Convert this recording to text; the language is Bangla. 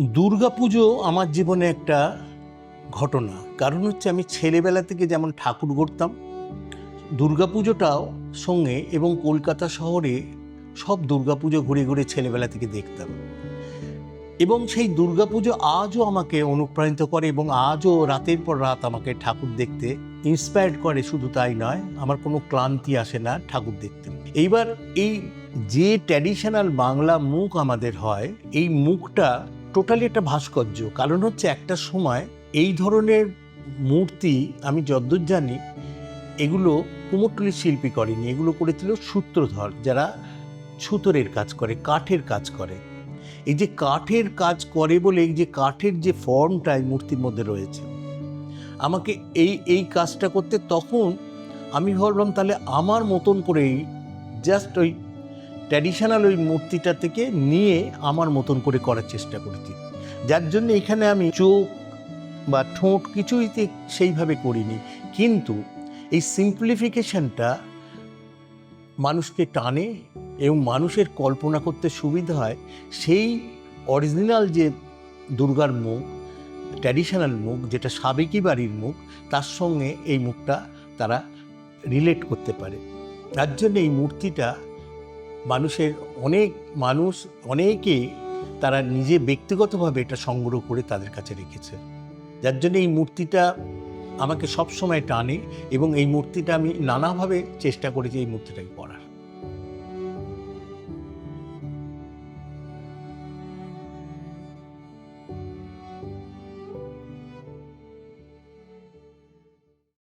দুর্গাপুজো আমার জীবনে একটা ঘটনা। কারণ হচ্ছে আমি ছেলেবেলা থেকে যেমন ঠাকুর গড়তাম, দুর্গাপুজোটাও সঙ্গে এবং কলকাতা শহরে সব দুর্গাপুজো ঘুরে ঘুরে ছেলেবেলা থেকে দেখতাম। এবং সেই দুর্গাপুজো আজও আমাকে অনুপ্রাণিত করে এবং আজও রাতের পর রাত আমাকে ঠাকুর দেখতে ইন্সপায়ার্ড করে, শুধু তাই নয়, আমার কোনো ক্লান্তি আসে না ঠাকুর দেখতে। এইবার এই যে ট্র্যাডিশনাল বাংলা মুখ আমাদের হয়, এই মুখটা টোটালি একটা ভাস্কর্য। কারণ হচ্ছে একটা সময় এই ধরনের মূর্তি আমি যদ্দূর জানি, এগুলো কুমোরটুলির শিল্পী করেনি। এগুলো করেছিল সূত্রধর, যারা সুতোরের কাজ করে, কাঠের কাজ করে। এই যে কাঠের কাজ করে বলে, এই যে কাঠের যে ফর্মটা এই মূর্তির মধ্যে রয়েছে, আমাকে এই এই কাজটা করতে তখন আমি ভাবলাম তাহলে আমার মতন করেই জাস্ট ওই ট্র্যাডিশনাল ওই মূর্তিটা থেকে নিয়ে আমার মতন করে করার চেষ্টা করেছি। যার জন্য এখানে আমি চোখ বা ঠোঁট কিছুই সেইভাবে করিনি। কিন্তু এই সিম্পলিফিকেশনটা মানুষকে টানে এবং মানুষের কল্পনা করতে সুবিধা হয়, সেই অরিজিনাল যে দুর্গার মুখ ট্র্যাডিশনাল মুখ, যেটা সাবেকি বাড়ির মুখ, তার সঙ্গে এই মুখটা তারা রিলেট করতে পারে। তার জন্য এই মূর্তিটা মানুষের অনেক মানুষ, অনেকে তারা নিজে ব্যক্তিগতভাবে এটা সংগ্রহ করে তাদের কাছে রেখেছে। যার জন্য এই মূর্তিটা আমাকে সবসময় টানে এবং এই মূর্তিটা আমি নানাভাবে চেষ্টা করেছি এই মূর্তিটাকে করার